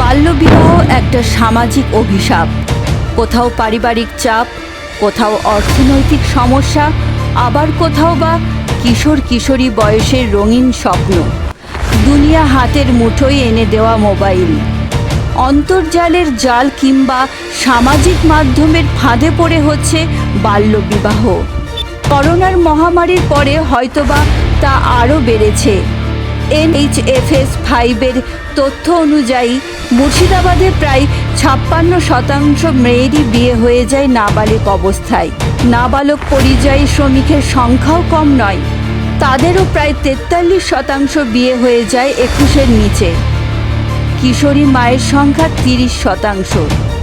বাল্যবিবাহ একটা সামাজিক অভিশাপ। কোথাও পারিবারিক চাপ, কোথাও অর্থনৈতিক সমস্যা, আবার কোথাও বা কিশোর কিশোরী বয়সের রঙিন স্বপ্ন। দুনিয়া হাতের মুঠোয় এনে দেওয়া মোবাইল। অন্তর্জালের জাল কিংবা সামাজিক মাধ্যমের ফাঁদে পড়ে হচ্ছে বাল্যবিবাহ। করোনার মহামারীর পরে হয়তোবা তা আরও বেড়েছে। এনএইচএফএস ফাইভের তথ্য অনুযায়ী মুর্শিদাবাদে প্রায় ছাপ্পান্ন শতাংশ মেয়েরই বিয়ে হয়ে যায় নাবালিক অবস্থায়। নাবালক পরিযায়ী শ্রমিকের সংখ্যাও কম নয়। তাদেরও প্রায় তেতাল্লিশ শতাংশ বিয়ে হয়ে যায় একুশের নিচে। কিশোরী মায়ের সংখ্যা তিরিশ শতাংশ।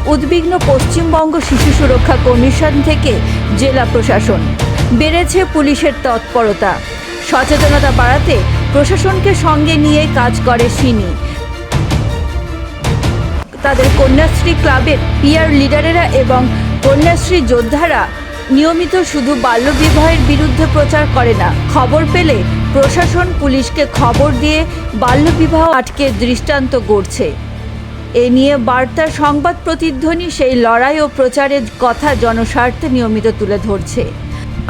উদ্বিগ্ন পশ্চিমবঙ্গ শিশু সুরক্ষা কমিশন থেকে জেলা প্রশাসন। বেড়েছে পুলিশের তৎপরতা। সচেতনতা বাড়াতে প্রশাসনকে সঙ্গে নিয়ে কাজ করে সিনি। তাদের কন্যাশ্রী ক্লাবের পিয়ার লিডারেরা এবং কন্যাশ্রী যোদ্ধারা নিয়মিত শুধু বাল্যবিবাহের বিরুদ্ধে প্রচার করে না, খবর পেলে প্রশাসন পুলিশকে খবর দিয়ে বাল্যবিবাহ আটকে দৃষ্টান্ত গড়ছে। এ নিয়ে বার্তার সংবাদ প্রতিধ্বনি সেই লড়াই ও প্রচারের কথা জনস্বার্থে নিয়মিত তুলে ধরছে।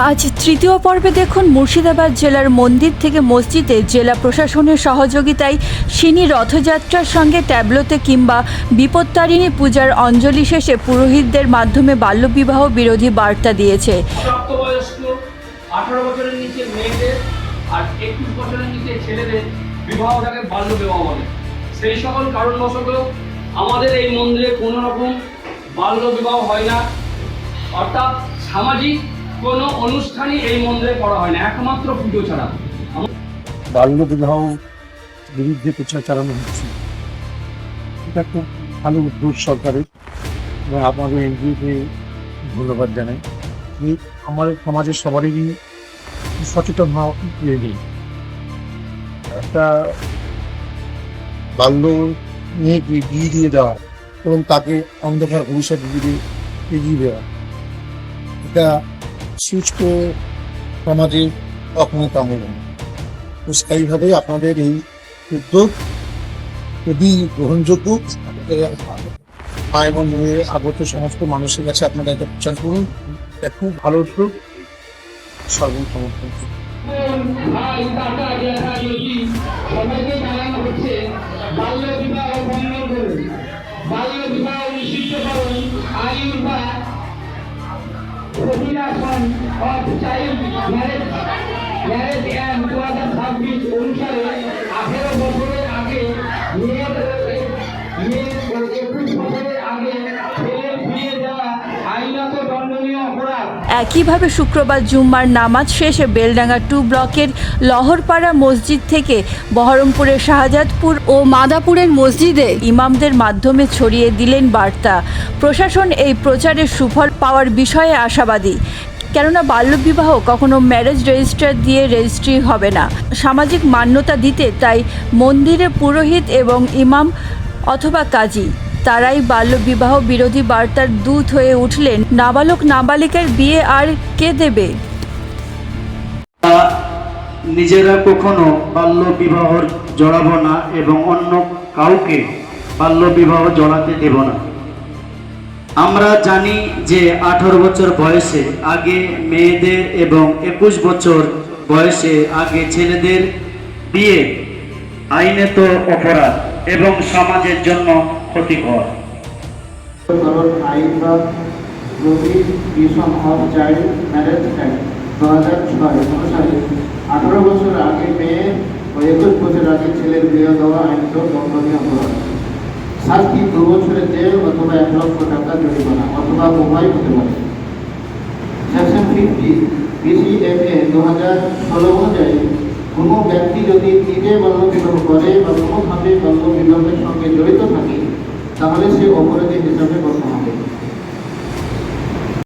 আজ তৃতীয় পর্বে দেখুন মুর্শিদাবাদ জেলার মন্দির থেকে মসজিদে জেলা প্রশাসনের সহযোগিতায় সিনি রথযাত্রার সঙ্গে ট্যাবলোতে কিংবা বিপত্তারিণী পূজার অঞ্জলি শেষে পুরোহিতদের মাধ্যমে বাল্যবিবাহ বিরোধী বার্তা দিয়েছে। সেই সকল কারণবশত আমাদের এই মন্দিরে কোনো রকম বাল্য বিবাহ হয় না। অর্থাৎ সামাজিক কোনো অনুষ্ঠানই এই মন্দিরে করা হয় না, একমাত্র পুজো ছাড়া। বাল্য বিবাহ বিরুদ্ধে প্রচার চালানো হচ্ছে। এটা খুব ভালো উদ্যোগ সরকারের। এবং আপনাদের এনজিওকে ধন্যবাদ জানাই। এই আমাদের সমাজের সবারই সচেতন হওয়া প্রয়োজন। একটা বাল্য মেয়েকে বিয়ে দিয়ে দেওয়া এবং তাকে অন্ধকার ভবিষ্যৎ দিকে এগিয়ে দেওয়া। এটা সুস্থ কখনো কামনা নয়। তো স্থায়ীভাবে আপনাদের এই উদ্যোগ খুবই গ্রহণযোগ্য। মন্দিরে আগত সমস্ত মানুষের কাছে আপনারা এটা প্রচার করুন। এটা খুব ভালো উদ্যোগ। সর্বম বাল্য বিবাহ বন্ধ করুন। Prohibition of child marriage marriage and দু হাজার ছাব্বিশ অনুসারে আঠেরো বছরের আগে মেয়েদের মেয়ে একুশ বছরের আগে ছেলের বিয়ে দেওয়া আইনত দণ্ডনীয় অপরাধ একইভাবে শুক্রবার জুম্মার নামাজ শেষে বেলডাঙ্গা টু ব্লকের লহরপাড়া মসজিদ থেকে বহরমপুরের শাহজাদপুর ও মাদাপুরের মসজিদে ইমামদের মাধ্যমে ছড়িয়ে দিলেন বার্তা। প্রশাসন এই প্রচারের সুফল পাওয়ার বিষয়ে আশাবাদী। কেননা বাল্যবিবাহ কখনো ম্যারেজ রেজিস্টার দিয়ে রেজিস্ট্রি হবে না। সামাজিক মান্যতা দিতে তাই মন্দিরে পুরোহিত এবং ইমাম অথবা কাজী তারাই বাল্যবিবাহ বিরোধী বার্তার দূত হয়ে উঠলেন নাবালক নাবালিকার বিয়ে আর কে দেবে? নিজেরা কখনো বাল্য বিবাহ জড়াবো না এবং অন্য কাউকে বাল্য বিবাহ জড়াতে দেব না। আমরা জানি যে আঠারো বছর বয়সে আগে মেয়েদের এবং একুশ বছর বয়সে আগে ছেলেদের বিয়ে আইনে তো অপরাধ এবং সমাজের জন্য ক্ষতিকর। আঠারো বছর আগে মেয়ে ও একুশ বছর আগে ছেলের বিয়ে দেওয়া আইনত দণ্ডনীয় অপরাধ। শাস্তি দু বছরের জেল অথবা এক লক্ষ টাকা জরিমানা অথবা উভয় হতে পারে। সেকশন ফিফটি, বিসিএমএ দু হাজার ষোলো অনুযায়ী কোনো ব্যক্তি যদি নিজে বাল্যবিবাহ করে বা কোনোভাবে বাল্যবিবাহের সঙ্গে জড়িত থাকে, তাহলে সে অপরাধী হিসাবে গণ্য হবে।